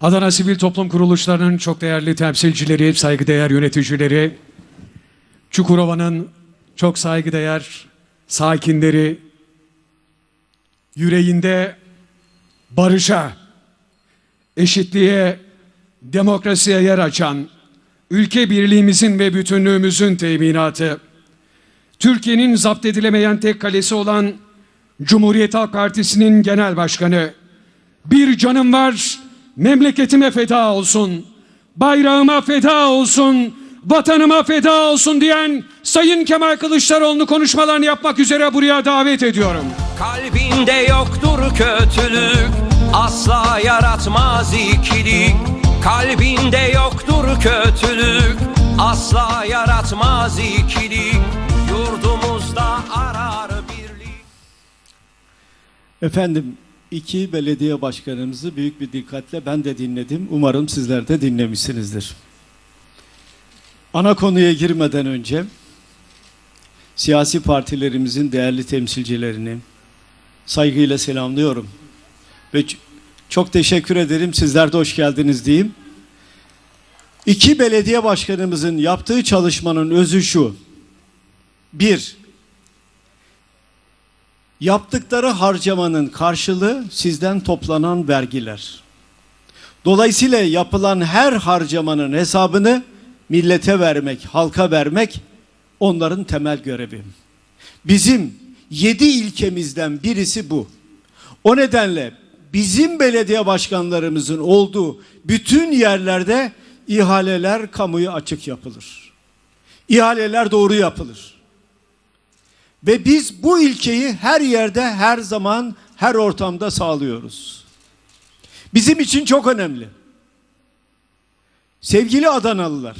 Adana Sivil Toplum Kuruluşlarının çok değerli temsilcileri, saygıdeğer yöneticileri, Çukurova'nın çok saygıdeğer sakinleri, yüreğinde barışa, eşitliğe, demokrasiye yer açan, ülke birliğimizin ve bütünlüğümüzün teminatı, Türkiye'nin zapt edilemeyen tek kalesi olan Cumhuriyet Halk Partisi'nin genel başkanı, bir canım var, memleketime feda olsun, bayrağıma feda olsun, vatanıma feda olsun diyen Sayın Kemal Kılıçdaroğlu konuşmalarını yapmak üzere buraya davet ediyorum. Kalbinde yoktur kötülük Asla yaratmaz ikilik. Kalbinde yoktur kötülük Asla yaratmaz ikilik. Yurdumuzda arar birlik. Efendim iki belediye başkanımızı büyük bir dikkatle ben de dinledim. Umarım sizler de dinlemişsinizdir. Ana konuya girmeden önce siyasi partilerimizin değerli temsilcilerini saygıyla selamlıyorum. Ve çok teşekkür ederim. Sizler de hoş geldiniz diyeyim. İki belediye başkanımızın yaptığı çalışmanın özü şu. Bir, Yaptıkları harcamanın karşılığı sizden toplanan vergiler. Dolayısıyla yapılan her harcamanın hesabını millete vermek, halka vermek onların temel görevi. Bizim yedi ilkemizden birisi bu. O nedenle bizim belediye başkanlarımızın olduğu bütün yerlerde ihaleler kamuya açık yapılır. İhaleler doğru yapılır. Ve biz bu ilkeyi her yerde, her zaman, her ortamda sağlıyoruz. Bizim için çok önemli. Sevgili Adanalılar,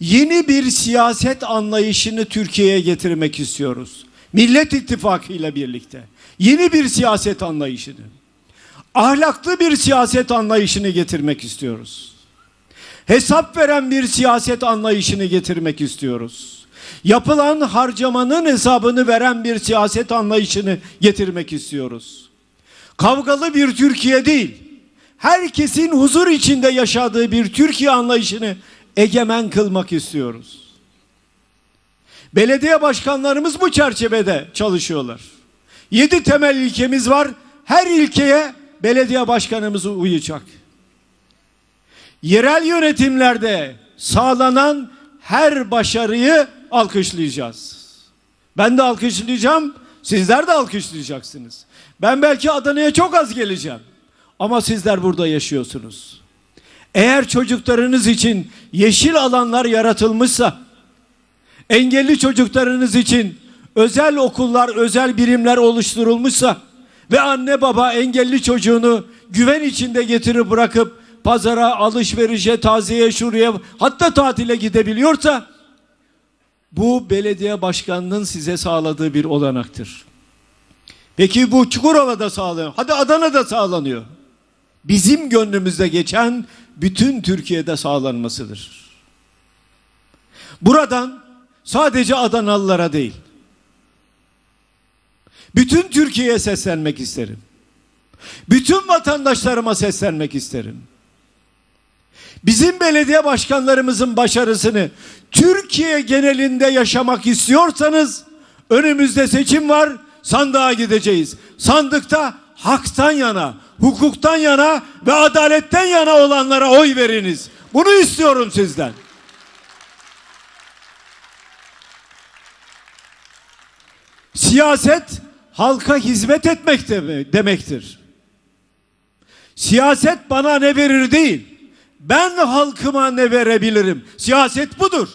yeni bir siyaset anlayışını Türkiye'ye getirmek istiyoruz. Millet İttifakı ile birlikte. Yeni bir siyaset anlayışını. Ahlaklı bir siyaset anlayışını getirmek istiyoruz. Hesap veren bir siyaset anlayışını getirmek istiyoruz. Yapılan harcamanın hesabını veren bir siyaset anlayışını getirmek istiyoruz. Kavgalı bir Türkiye değil, herkesin huzur içinde yaşadığı bir Türkiye anlayışını egemen kılmak istiyoruz. Belediye başkanlarımız bu çerçevede çalışıyorlar. Yedi temel ilkemiz var. Her ilkeye belediye başkanımız uyacak. Yerel yönetimlerde sağlanan her başarıyı alkışlayacağız. Ben de alkışlayacağım, sizler de alkışlayacaksınız. Ben belki Adana'ya çok az geleceğim. Ama sizler burada yaşıyorsunuz. Eğer çocuklarınız için yeşil alanlar yaratılmışsa, engelli çocuklarınız için özel okullar, özel birimler oluşturulmuşsa ve anne baba engelli çocuğunu güven içinde getirip bırakıp pazara, alışverişe, taziyeye, şuraya hatta tatile gidebiliyorsa bu belediye başkanının size sağladığı bir olanaktır. Peki bu Çukurova'da sağlanıyor. Hadi Adana'da sağlanıyor. Bizim gönlümüzde geçen bütün Türkiye'de sağlanmasıdır. Buradan sadece Adanalılara değil, bütün Türkiye'ye seslenmek isterim. Bütün vatandaşlarıma seslenmek isterim. Bizim belediye başkanlarımızın başarısını Türkiye genelinde yaşamak istiyorsanız önümüzde seçim var, sandığa gideceğiz. Sandıkta haktan yana, hukuktan yana ve adaletten yana olanlara oy veriniz. Bunu istiyorum sizden. Siyaset halka hizmet etmek deme- demektir. Siyaset bana ne verir değil. Ben halkıma ne verebilirim? Siyaset budur.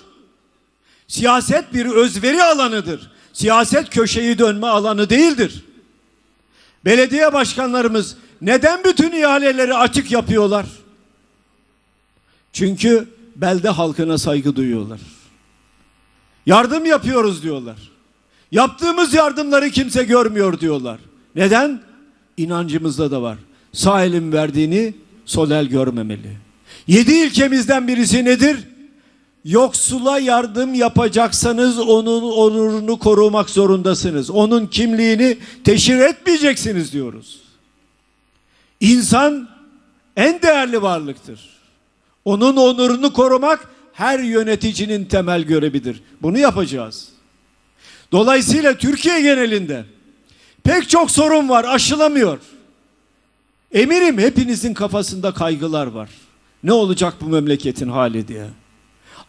Siyaset bir özveri alanıdır. Siyaset köşeyi dönme alanı değildir. Belediye başkanlarımız neden bütün ihaleleri açık yapıyorlar? Çünkü belde halkına saygı duyuyorlar. Yardım yapıyoruz diyorlar. Yaptığımız yardımları kimse görmüyor diyorlar. Neden? İnancımızda da var. Sağ elin verdiğini sol el görmemeli. Yedi ilkemizden birisi nedir? Yoksula yardım yapacaksanız onun onurunu korumak zorundasınız. Onun kimliğini teşhir etmeyeceksiniz diyoruz. İnsan en değerli varlıktır. Onun onurunu korumak her yöneticinin temel görevidir. Bunu yapacağız. Dolayısıyla Türkiye genelinde pek çok sorun var, aşılamıyor. Eminim hepinizin kafasında kaygılar var. Ne olacak bu memleketin hali diye.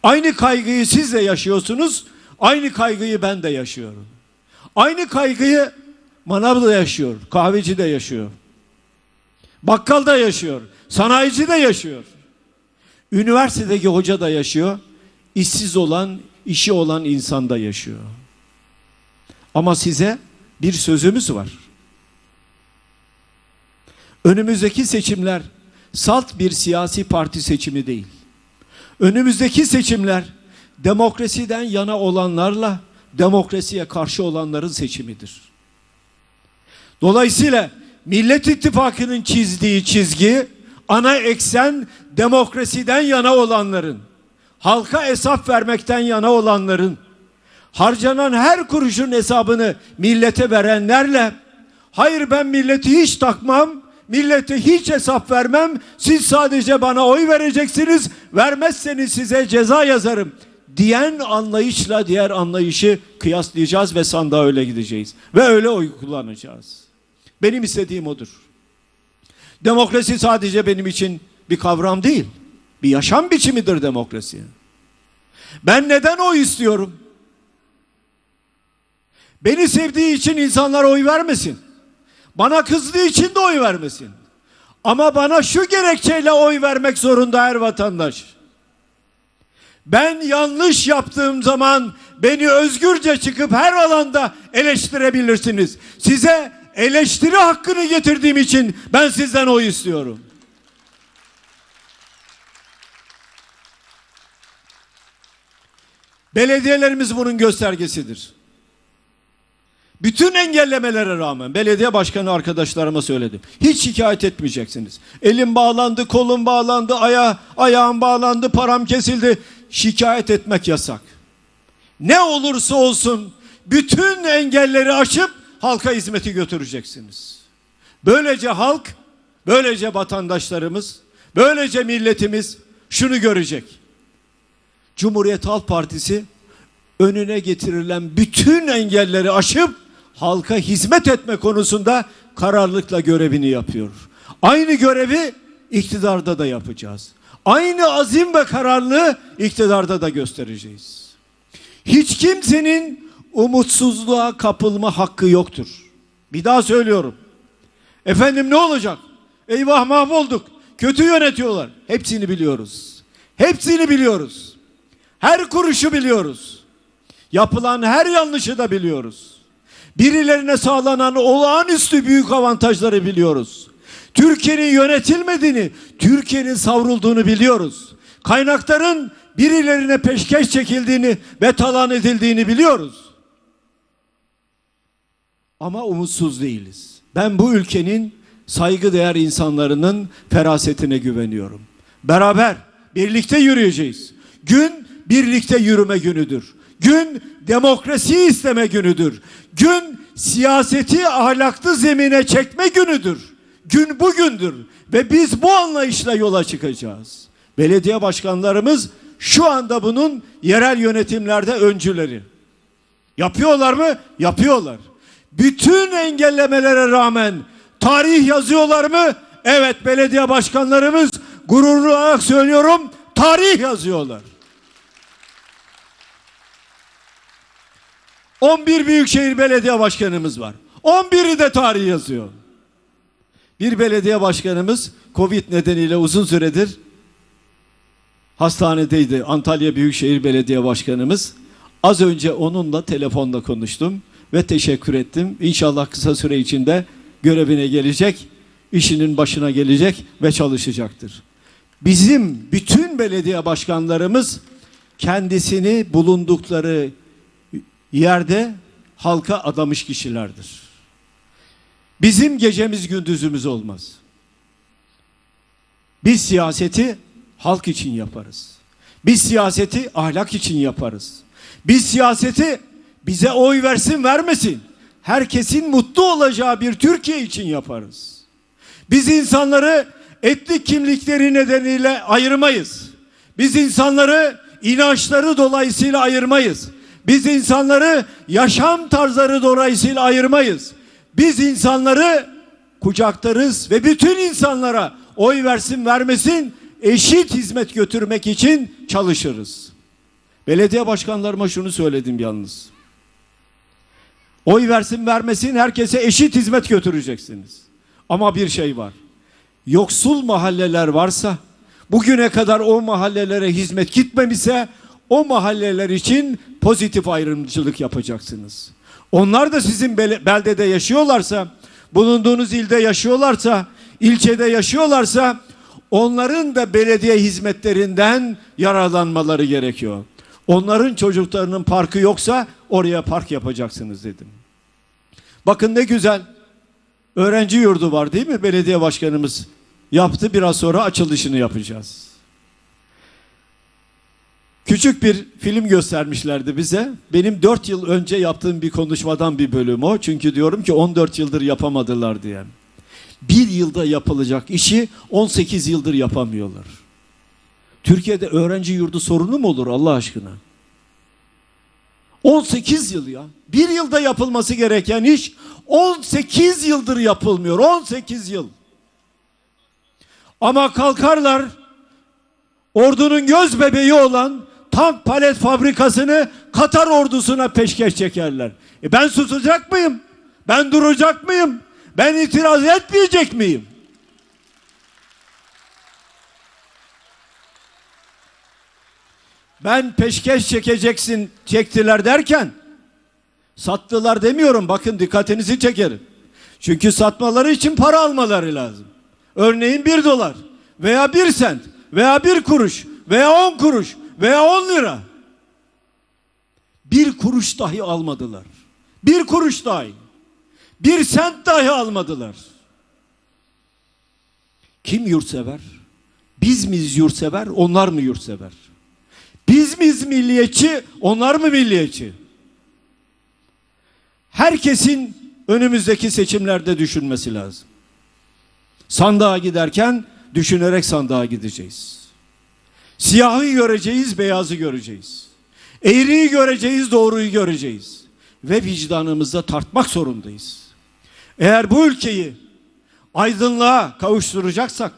Aynı kaygıyı siz de yaşıyorsunuz, aynı kaygıyı ben de yaşıyorum. Aynı kaygıyı manav da yaşıyor, kahveci de yaşıyor. Bakkal da yaşıyor, sanayici de yaşıyor. Üniversitedeki hoca da yaşıyor, işsiz olan, işi olan insan da yaşıyor. Ama size bir sözümüz var. Önümüzdeki seçimler salt bir siyasi parti seçimi değil. Önümüzdeki seçimler demokrasiden yana olanlarla demokrasiye karşı olanların seçimidir. Dolayısıyla Millet İttifakı'nın çizdiği çizgi ana eksen demokrasiden yana olanların, halka hesap vermekten yana olanların, harcanan her kuruşun hesabını millete verenlerle hayır ben milleti hiç takmam, millete hiç hesap vermem, siz sadece bana oy vereceksiniz, vermezseniz size ceza yazarım diyen anlayışla diğer anlayışı kıyaslayacağız ve sandığa öyle gideceğiz. Ve öyle oy kullanacağız. Benim istediğim odur. Demokrasi sadece benim için bir kavram değil. Bir yaşam biçimidir demokrasi. Ben neden oy istiyorum? Beni sevdiği için insanlar oy vermesin. Bana kızdığı için de oy vermesin. Ama bana şu gerekçeyle oy vermek zorunda her vatandaş. Ben yanlış yaptığım zaman beni özgürce çıkıp her alanda eleştirebilirsiniz. Size eleştiri hakkını getirdiğim için ben sizden oy istiyorum. Belediyelerimiz bunun göstergesidir. Bütün engellemelere rağmen belediye başkanı arkadaşlarıma söyledim. Hiç şikayet etmeyeceksiniz. Elim bağlandı, kolum bağlandı, aya, ayağım bağlandı, param kesildi. Şikayet etmek yasak. Ne olursa olsun bütün engelleri aşıp halka hizmeti götüreceksiniz. Böylece halk, böylece vatandaşlarımız, böylece milletimiz şunu görecek. Cumhuriyet Halk Partisi önüne getirilen bütün engelleri aşıp halka hizmet etme konusunda kararlılıkla görevini yapıyor. Aynı görevi iktidarda da yapacağız. Aynı azim ve kararlılığı iktidarda da göstereceğiz. Hiç kimsenin umutsuzluğa kapılma hakkı yoktur. Bir daha söylüyorum. Efendim ne olacak? Eyvah mahvolduk. Kötü yönetiyorlar. Hepsini biliyoruz. Hepsini biliyoruz. Her kuruşu biliyoruz. Yapılan her yanlışı da biliyoruz. Birilerine sağlanan olağanüstü büyük avantajları biliyoruz. Türkiye'nin yönetilmediğini, Türkiye'nin savrulduğunu biliyoruz. Kaynakların birilerine peşkeş çekildiğini ve talan edildiğini biliyoruz. Ama umutsuz değiliz. Ben bu ülkenin saygıdeğer insanlarının ferasetine güveniyorum. Beraber birlikte yürüyeceğiz. Gün birlikte yürüme günüdür. Gün demokrasi isteme günüdür. Gün siyaseti ahlaklı zemine çekme günüdür. Gün bugündür ve biz bu anlayışla yola çıkacağız. Belediye başkanlarımız şu anda bunun yerel yönetimlerde öncüleri. Yapıyorlar mı? Yapıyorlar. Bütün engellemelere rağmen tarih yazıyorlar mı? Evet belediye başkanlarımız gururlu olarak söylüyorum tarih yazıyorlar. 11 büyükşehir belediye başkanımız var. 11'i de tarih yazıyor. Bir belediye başkanımız Covid nedeniyle uzun süredir hastanedeydi. Antalya Büyükşehir Belediye Başkanımız. Az önce onunla telefonla konuştum ve teşekkür ettim. İnşallah kısa süre içinde görevine gelecek, işinin başına gelecek ve çalışacaktır. Bizim bütün belediye başkanlarımız kendisini bulundukları yerde halka adamış kişilerdir. Bizim gecemiz gündüzümüz olmaz. Biz siyaseti halk için yaparız. Biz siyaseti ahlak için yaparız. Biz siyaseti bize oy versin vermesin. Herkesin mutlu olacağı bir Türkiye için yaparız. Biz insanları etnik kimlikleri nedeniyle ayırmayız. Biz insanları inançları dolayısıyla ayırmayız. Biz insanları yaşam tarzları dolayısıyla ayırmayız. Biz insanları kucaklarız ve bütün insanlara oy versin vermesin eşit hizmet götürmek için çalışırız. Belediye başkanlarıma şunu söyledim yalnız. Oy versin vermesin herkese eşit hizmet götüreceksiniz. Ama bir şey var. Yoksul mahalleler varsa bugüne kadar o mahallelere hizmet gitmemişse o mahalleler için pozitif ayrımcılık yapacaksınız. Onlar da sizin beldede yaşıyorlarsa, bulunduğunuz ilde yaşıyorlarsa, ilçede yaşıyorlarsa onların da belediye hizmetlerinden yararlanmaları gerekiyor. Onların çocuklarının parkı yoksa oraya park yapacaksınız dedim. Bakın ne güzel. Öğrenci yurdu var değil mi? Belediye başkanımız yaptı. Biraz sonra açılışını yapacağız. Küçük bir film göstermişlerdi bize. Benim 4 yıl önce yaptığım bir konuşmadan bir bölüm o. Çünkü diyorum ki 14 yıldır yapamadılar diye. Bir yılda yapılacak işi 18 yıldır yapamıyorlar. Türkiye'de öğrenci yurdu sorunu mu olur Allah aşkına? 18 yıl ya. Bir yılda yapılması gereken iş 18 yıldır yapılmıyor. 18 yıl. Ama kalkarlar ordunun göz bebeği olan tank palet fabrikasını Katar ordusuna peşkeş çekerler. E ben susacak mıyım? Ben duracak mıyım? Ben itiraz etmeyecek miyim? Ben peşkeş çekeceksin çektiler derken sattılar demiyorum bakın dikkatinizi çekerim. Çünkü satmaları için para almaları lazım. Örneğin bir dolar veya bir sent veya bir kuruş veya on kuruş veya on lira. Bir kuruş dahi almadılar. Bir kuruş dahi. Bir sent dahi almadılar. Kim yurtsever? Biz miyiz yurtsever, onlar mı yurtsever? Biz miyiz milliyetçi, onlar mı milliyetçi? Herkesin önümüzdeki seçimlerde düşünmesi lazım. Sandığa giderken düşünerek sandığa gideceğiz. Siyahı göreceğiz, beyazı göreceğiz. Eğriyi göreceğiz, doğruyu göreceğiz. Ve vicdanımızda tartmak zorundayız. Eğer bu ülkeyi aydınlığa kavuşturacaksak,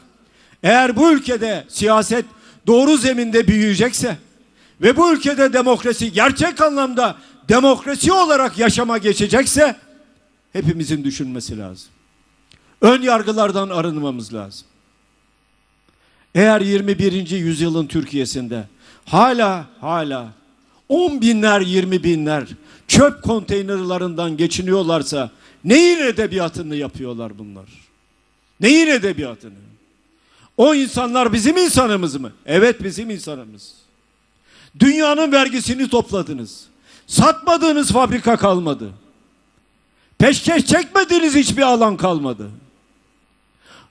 eğer bu ülkede siyaset doğru zeminde büyüyecekse ve bu ülkede demokrasi gerçek anlamda demokrasi olarak yaşama geçecekse hepimizin düşünmesi lazım. Ön yargılardan arınmamız lazım. Eğer 21. yüzyılın Türkiye'sinde hala hala 10 binler 20 binler çöp konteynerlarından geçiniyorlarsa neyin edebiyatını yapıyorlar bunlar? Neyin edebiyatını? O insanlar bizim insanımız mı? Evet bizim insanımız. Dünyanın vergisini topladınız. Satmadığınız fabrika kalmadı. Peşkeş çekmediğiniz hiçbir alan kalmadı.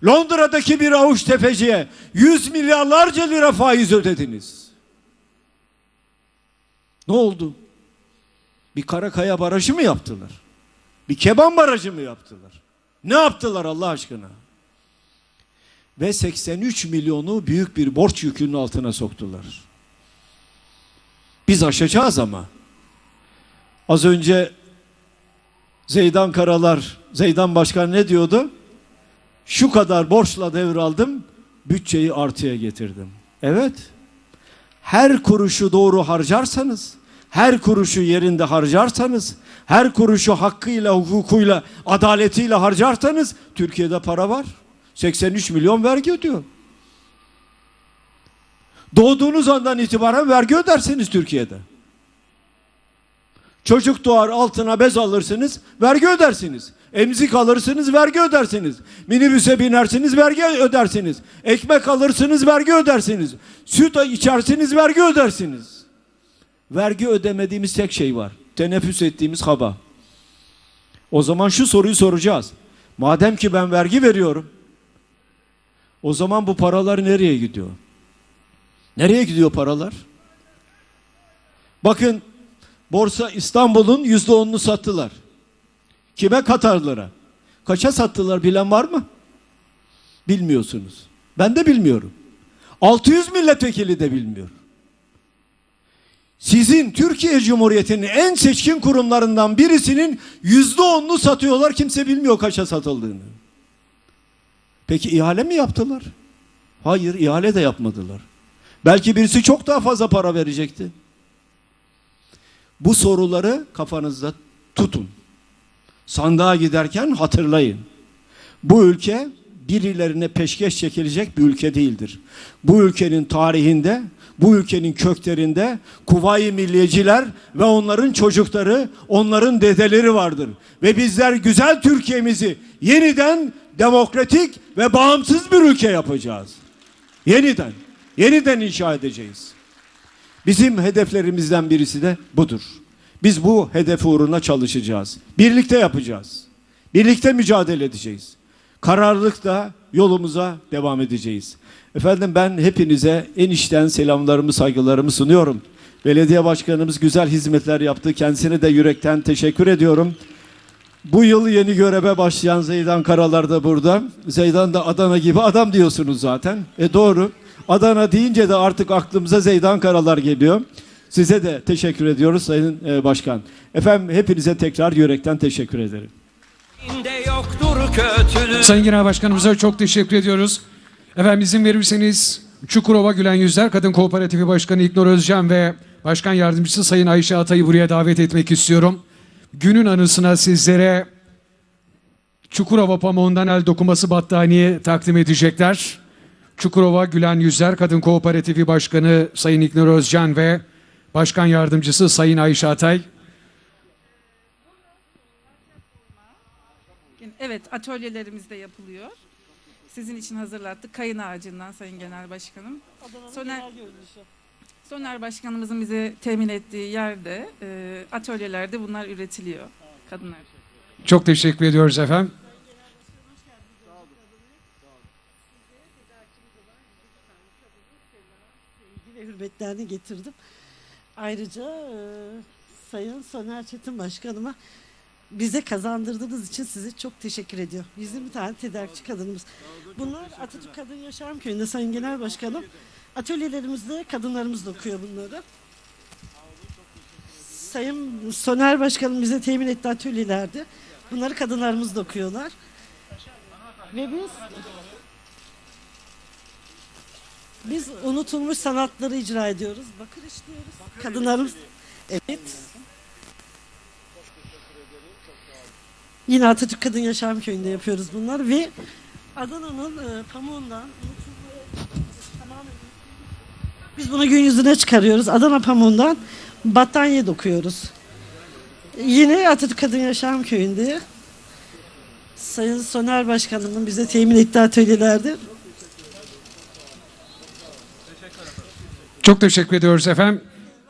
Londra'daki bir avuç tefeciye 100 milyarlarca lira faiz ödediniz. Ne oldu? Bir Karakaya barajı mı yaptılar? Bir Keban barajı mı yaptılar? Ne yaptılar Allah aşkına? Ve 83 milyonu büyük bir borç yükünün altına soktular. Biz aşacağız ama. Az önce Zeydan Karalar, Zeydan Başkan ne diyordu? Şu kadar borçla devraldım, bütçeyi artıya getirdim. Evet. Her kuruşu doğru harcarsanız, her kuruşu yerinde harcarsanız, her kuruşu hakkıyla, hukukuyla, adaletiyle harcarsanız Türkiye'de para var. 83 milyon vergi ödüyor. Doğduğunuz andan itibaren vergi ödersiniz Türkiye'de. Çocuk doğar altına bez alırsınız, vergi ödersiniz. Emzik alırsınız, vergi ödersiniz. Minibüse binersiniz, vergi ödersiniz. Ekmek alırsınız, vergi ödersiniz. Süt içersiniz, vergi ödersiniz. Vergi ödemediğimiz tek şey var. Teneffüs ettiğimiz hava. O zaman şu soruyu soracağız. Madem ki ben vergi veriyorum, o zaman bu paralar nereye gidiyor? Nereye gidiyor paralar? Bakın Borsa İstanbul'un yüzde onunu sattılar. Kime? Katarlara. Kaça sattılar bilen var mı? Bilmiyorsunuz. Ben de bilmiyorum. 600 milletvekili de bilmiyor. Sizin Türkiye Cumhuriyeti'nin en seçkin kurumlarından birisinin yüzde onunu satıyorlar. Kimse bilmiyor kaça satıldığını. Peki ihale mi yaptılar? Hayır ihale de yapmadılar. Belki birisi çok daha fazla para verecekti. Bu soruları kafanızda tutun. Sandığa giderken hatırlayın. Bu ülke birilerine peşkeş çekilecek bir ülke değildir. Bu ülkenin tarihinde, bu ülkenin köklerinde kuvayi milliyeciler ve onların çocukları, onların dedeleri vardır. Ve bizler güzel Türkiye'mizi yeniden demokratik ve bağımsız bir ülke yapacağız. Yeniden, yeniden inşa edeceğiz. Bizim hedeflerimizden birisi de budur. Biz bu hedef uğruna çalışacağız. Birlikte yapacağız. Birlikte mücadele edeceğiz. Kararlılıkla yolumuza devam edeceğiz. Efendim ben hepinize en içten selamlarımı, saygılarımı sunuyorum. Belediye başkanımız güzel hizmetler yaptı. Kendisine de yürekten teşekkür ediyorum. Bu yıl yeni göreve başlayan Zeydan Karalar da burada. Zeydan da Adana gibi adam diyorsunuz zaten. E doğru. Adana deyince de artık aklımıza Zeydan Karalar geliyor. Size de teşekkür ediyoruz Sayın e, Başkan. Efendim hepinize tekrar yürekten teşekkür ederim. Sayın Genel Başkanımıza çok teşekkür ediyoruz. Efendim izin verirseniz Çukurova Gülen Yüzler Kadın Kooperatifi Başkanı İknur Özcan ve Başkan Yardımcısı Sayın Ayşe Atay'ı buraya davet etmek istiyorum. Günün anısına sizlere Çukurova pamuğundan el dokuması battaniye takdim edecekler. Çukurova Gülen Yüzler Kadın Kooperatifi Başkanı Sayın İknur Özcan ve Başkan Yardımcısı Sayın Ayşe Atay. Evet, atölyelerimizde yapılıyor. Sizin için hazırlattık. Kayın ağacından Sayın Genel Başkanım. Soner, Soner Başkanımızın bize temin ettiği yerde, e, atölyelerde bunlar üretiliyor. Kadınlar. Çok teşekkür ediyoruz efendim. ve hürmetlerini getirdim. Ayrıca e, Sayın Soner Çetin Başkanıma bize kazandırdığınız için size çok teşekkür ediyorum. 120 tane tedarikçi kadınımız. Bunlar Atatürk Kadın Yaşam Köyü'nde Sayın Genel Başkanım. Atölyelerimizde kadınlarımız da okuyor bunları. Sayın Soner Başkanım bize temin etti atölyelerde. Bunları kadınlarımız da okuyorlar. Ve biz biz unutulmuş sanatları icra ediyoruz. Bakır işliyoruz. Kadınlarımız evet. Yine Atatürk Kadın Yaşam Köyü'nde yapıyoruz bunlar ve Adana'nın e, pamuğundan biz bunu gün yüzüne çıkarıyoruz. Adana pamuğundan battaniye dokuyoruz. Yine Atatürk Kadın Yaşam Köyü'nde Sayın Soner Başkanımın bize temin ettiği atölyelerde Çok teşekkür ediyoruz efendim.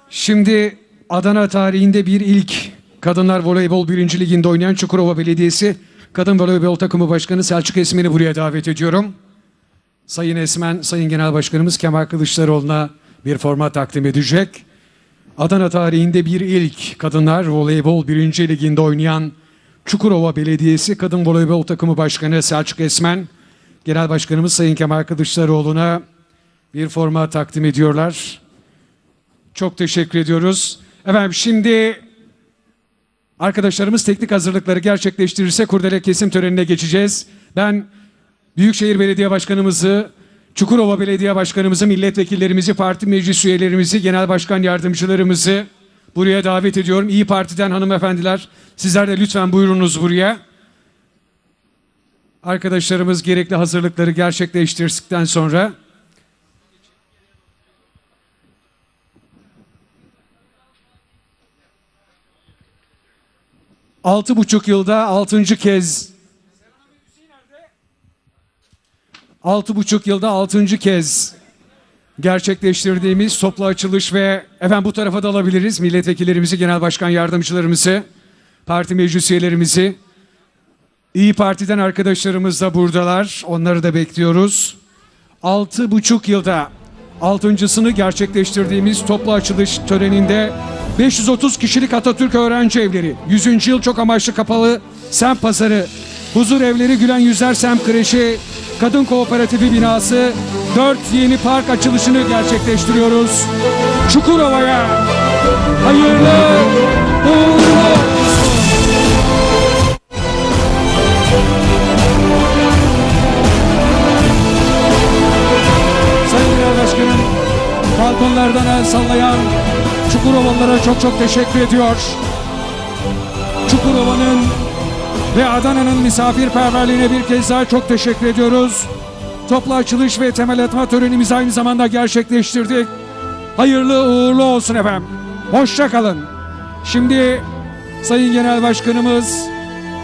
Şimdi Adana tarihinde bir ilk Kadınlar Voleybol 1. Liginde oynayan Çukurova Belediyesi Kadın Voleybol Takımı Başkanı Selçuk Esmen'i buraya davet ediyorum. Sayın Esmen, Sayın Genel Başkanımız Kemal Kılıçdaroğlu'na bir forma takdim edecek. Adana tarihinde bir ilk Kadınlar Voleybol 1. Liginde oynayan Çukurova Belediyesi Kadın Voleybol Takımı Başkanı Selçuk Esmen, Genel Başkanımız Sayın Kemal Kılıçdaroğlu'na bir forma takdim ediyorlar. Çok teşekkür ediyoruz. Efendim şimdi arkadaşlarımız teknik hazırlıkları gerçekleştirirse kurdele kesim törenine geçeceğiz. Ben Büyükşehir Belediye Başkanımızı, Çukurova Belediye Başkanımızı, milletvekillerimizi, parti meclis üyelerimizi, genel başkan yardımcılarımızı buraya davet ediyorum. İyi Parti'den hanımefendiler sizler de lütfen buyurunuz buraya. Arkadaşlarımız gerekli hazırlıkları gerçekleştirdikten sonra altı buçuk yılda altıncı kez altı buçuk yılda altıncı kez gerçekleştirdiğimiz toplu açılış ve efendim bu tarafa da alabiliriz milletvekillerimizi, genel başkan yardımcılarımızı, parti meclis üyelerimizi. İyi Parti'den arkadaşlarımız da buradalar. Onları da bekliyoruz. Altı buçuk yılda altıncısını gerçekleştirdiğimiz toplu açılış töreninde 530 kişilik Atatürk Öğrenci Evleri, 100. yıl çok amaçlı kapalı semt pazarı Huzur Evleri Gülen Yüzler Sem Kreşi Kadın Kooperatifi binası 4 yeni park açılışını gerçekleştiriyoruz. Çukurova'ya hayırlı uğurlu olsun. Balkonlardan el sallayan Çukurovalılara çok çok teşekkür ediyor. Çukurova'nın ve Adana'nın misafirperverliğine bir kez daha çok teşekkür ediyoruz. Toplu açılış ve temel atma törenimizi aynı zamanda gerçekleştirdik. Hayırlı uğurlu olsun efendim. Hoşça kalın. Şimdi Sayın Genel Başkanımız,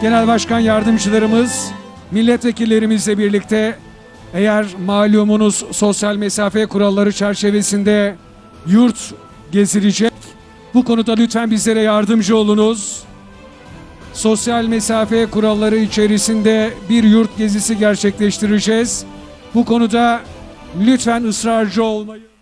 Genel Başkan Yardımcılarımız, milletvekillerimizle birlikte eğer malumunuz sosyal mesafe kuralları çerçevesinde yurt gezilecek. Bu konuda lütfen bizlere yardımcı olunuz. Sosyal mesafe kuralları içerisinde bir yurt gezisi gerçekleştireceğiz. Bu konuda lütfen ısrarcı olmayı